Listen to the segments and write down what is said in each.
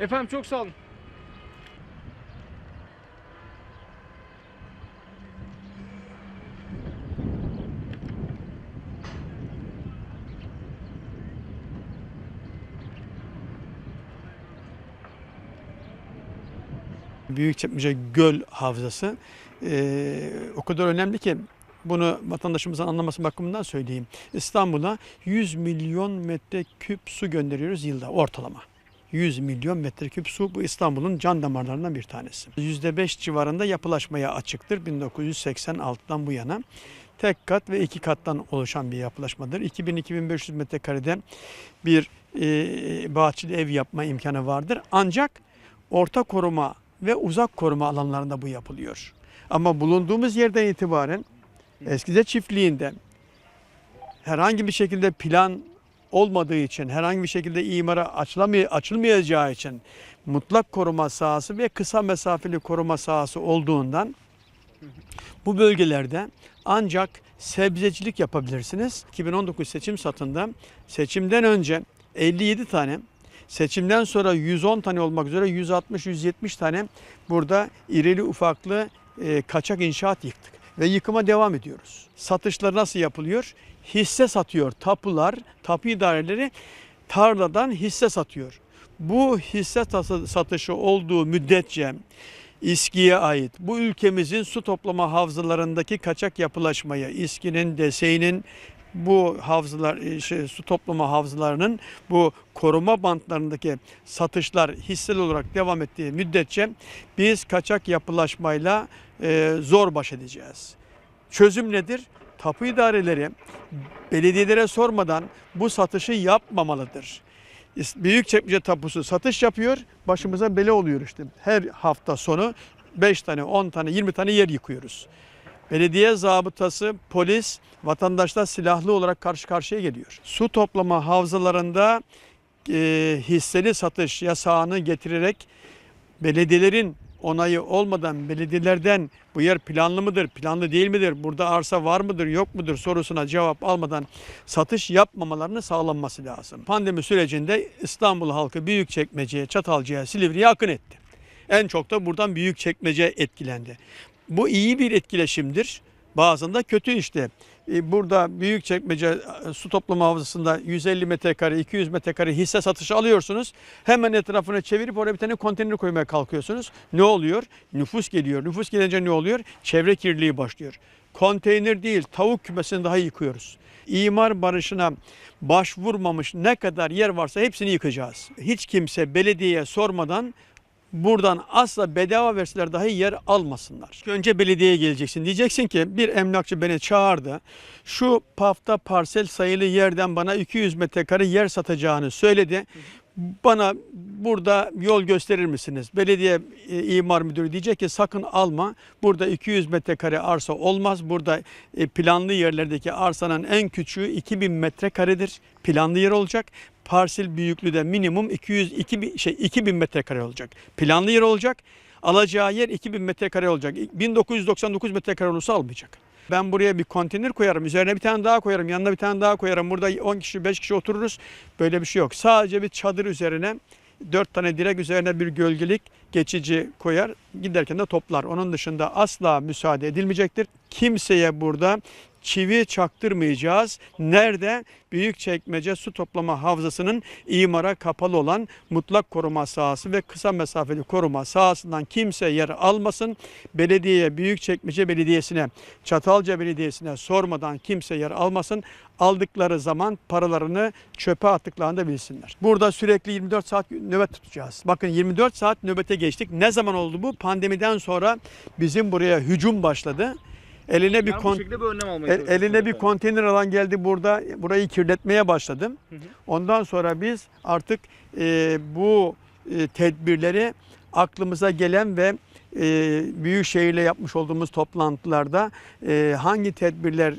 Efendim çok sağ olun. Büyükçekmece Göl Havzası eee, o kadar önemli ki bunu vatandaşımızın anlaması bakımından söyleyeyim. İstanbul'a 100 milyon metreküp su gönderiyoruz yılda ortalama. 100 milyon metreküp su bu İstanbul'un can damarlarından bir tanesi. %5 civarında yapılaşmaya açıktır 1986'dan bu yana. Tek kat ve iki kattan oluşan bir yapılaşmadır. 2000-2500 metrekarede bir e, bahçeli ev yapma imkanı vardır. Ancak orta koruma ve uzak koruma alanlarında bu yapılıyor. Ama bulunduğumuz yerden itibaren Eskide çiftliğinde herhangi bir şekilde plan olmadığı için, herhangi bir şekilde imara açılamay- açılmayacağı için mutlak koruma sahası ve kısa mesafeli koruma sahası olduğundan bu bölgelerde ancak sebzecilik yapabilirsiniz. 2019 seçim satında seçimden önce 57 tane, seçimden sonra 110 tane olmak üzere 160-170 tane burada irili ufaklı e, kaçak inşaat yıktık ve yıkıma devam ediyoruz. Satışlar nasıl yapılıyor? Hisse satıyor tapular, tapu idareleri tarladan hisse satıyor. Bu hisse satışı olduğu müddetçe İSKİ'ye ait bu ülkemizin su toplama havzalarındaki kaçak yapılaşmaya, İSKİ'nin, DESE'nin bu havzalar, e, şey, su toplama havzalarının bu koruma bantlarındaki satışlar hisseli olarak devam ettiği müddetçe biz kaçak yapılaşmayla e, zor baş edeceğiz. Çözüm nedir? Tapu idareleri belediyelere sormadan bu satışı yapmamalıdır. Büyükçekmece tapusu satış yapıyor, başımıza bela oluyor işte. Her hafta sonu 5 tane, 10 tane, 20 tane yer yıkıyoruz. Belediye zabıtası, polis, vatandaşlar silahlı olarak karşı karşıya geliyor. Su toplama havzalarında e, hisseli satış yasağını getirerek belediyelerin onayı olmadan belediyelerden bu yer planlı mıdır, planlı değil midir, burada arsa var mıdır, yok mudur sorusuna cevap almadan satış yapmamalarını sağlanması lazım. Pandemi sürecinde İstanbul halkı Büyükçekmece'ye, Çatalca'ya, Silivri'ye akın etti. En çok da buradan Büyükçekmece etkilendi. Bu iyi bir etkileşimdir. Bazen de kötü işte. E, Burada Büyükçekmece e, su toplama havzasında 150 metrekare, 200 metrekare hisse satışı alıyorsunuz. Hemen etrafını çevirip oraya bir tane konteyner koymaya kalkıyorsunuz. Ne oluyor? Nüfus geliyor. Nüfus gelince ne oluyor? Çevre kirliliği başlıyor. Konteyner değil, tavuk kümesini daha yıkıyoruz. İmar barışına başvurmamış ne kadar yer varsa hepsini yıkacağız. Hiç kimse belediyeye sormadan buradan asla bedava verseler dahi yer almasınlar. Önce belediyeye geleceksin. Diyeceksin ki bir emlakçı beni çağırdı. Şu pafta parsel sayılı yerden bana 200 metrekare yer satacağını söyledi. Bana burada yol gösterir misiniz? Belediye e, imar müdürü diyecek ki sakın alma. Burada 200 metrekare arsa olmaz. Burada e, planlı yerlerdeki arsanın en küçüğü 2000 metrekaredir. Planlı yer olacak. Parsel büyüklüğü de minimum 200 2000 şey 2000 metrekare olacak. Planlı yer olacak. Alacağı yer 2000 metrekare olacak. 1999 metrekare olursa almayacak. Ben buraya bir konteyner koyarım. Üzerine bir tane daha koyarım. Yanına bir tane daha koyarım. Burada 10 kişi 5 kişi otururuz. Böyle bir şey yok. Sadece bir çadır üzerine 4 tane direk üzerine bir gölgelik geçici koyar. Giderken de toplar. Onun dışında asla müsaade edilmeyecektir. Kimseye burada çivi çaktırmayacağız. Nerede? Büyükçekmece su toplama havzasının imara kapalı olan mutlak koruma sahası ve kısa mesafeli koruma sahasından kimse yer almasın. Belediyeye, Büyükçekmece Belediyesi'ne, Çatalca Belediyesi'ne sormadan kimse yer almasın. Aldıkları zaman paralarını çöpe attıklarını da bilsinler. Burada sürekli 24 saat nöbet tutacağız. Bakın 24 saat nöbete geçtik. Ne zaman oldu bu? Pandemiden sonra bizim buraya hücum başladı. Eline bir Yani kon- bir önlem almaya El- eline bir konteyner alan geldi burada burayı kirletmeye başladım. Hı hı. Ondan sonra biz artık e, bu e, tedbirleri aklımıza gelen ve e, büyük şehirle yapmış olduğumuz toplantılarda e, hangi tedbirler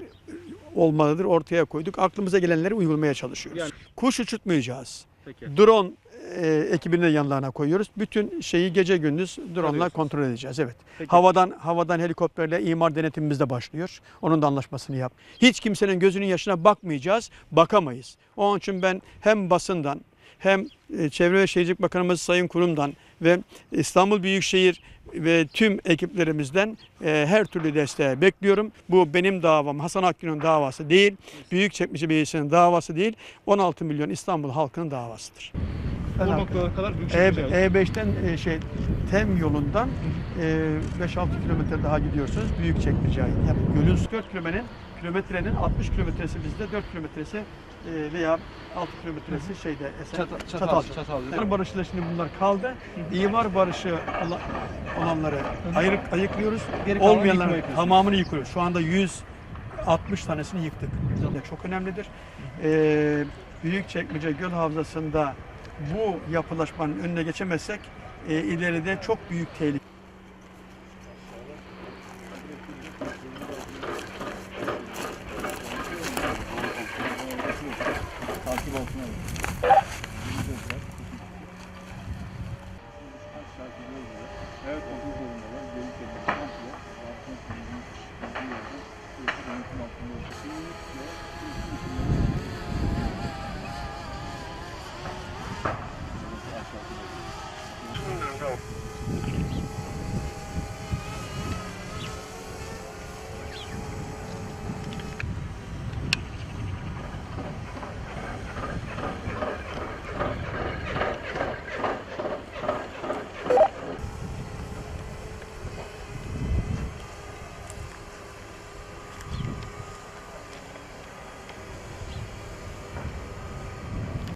olmalıdır ortaya koyduk. Aklımıza gelenleri uygulamaya çalışıyoruz. Yani- Kuş uçurtmayacağız. Peki. Drone e, ekibini de yanlarına koyuyoruz. Bütün şeyi gece gündüz drone'la kontrol edeceğiz. Evet. Peki. Havadan havadan helikopterle imar denetimimiz de başlıyor. Onun da anlaşmasını yap. Hiç kimsenin gözünün yaşına bakmayacağız, bakamayız. Onun için ben hem basından hem e, Çevre ve Şehircilik Bakanımız Sayın Kurum'dan ve İstanbul Büyükşehir ve tüm ekiplerimizden e, her türlü desteği bekliyorum. Bu benim davam, Hasan Akgün'ün davası değil, Büyükçekmece Belediyesi'nin davası değil, 16 milyon İstanbul halkının davasıdır. O noktalara kadar büyük E, şey E5'ten e, şey TEM yolundan e, 5-6 kilometre daha gidiyorsunuz Büyükçekmece'ye. Yani gölün 4 kilometrenin kilometrenin 60 kilometresi bizde 4 kilometresi e, veya 6 kilometresi şeyde Esen, Çatal, çatal, Çatalca. çatal. İmar barışıyla şimdi bunlar kaldı. İmar barışı ola- olanları ayırıp ayıklıyoruz. Geri kalanı Olmayanların yapıyorsunuz. tamamını yıkıyoruz. Şu anda 160 tanesini yıktık. Bu çok önemlidir. Ee, Büyükçekmece Göl Havzası'nda bu yapılaşmanın önüne geçemezsek e, ileride çok büyük tehlike. 음.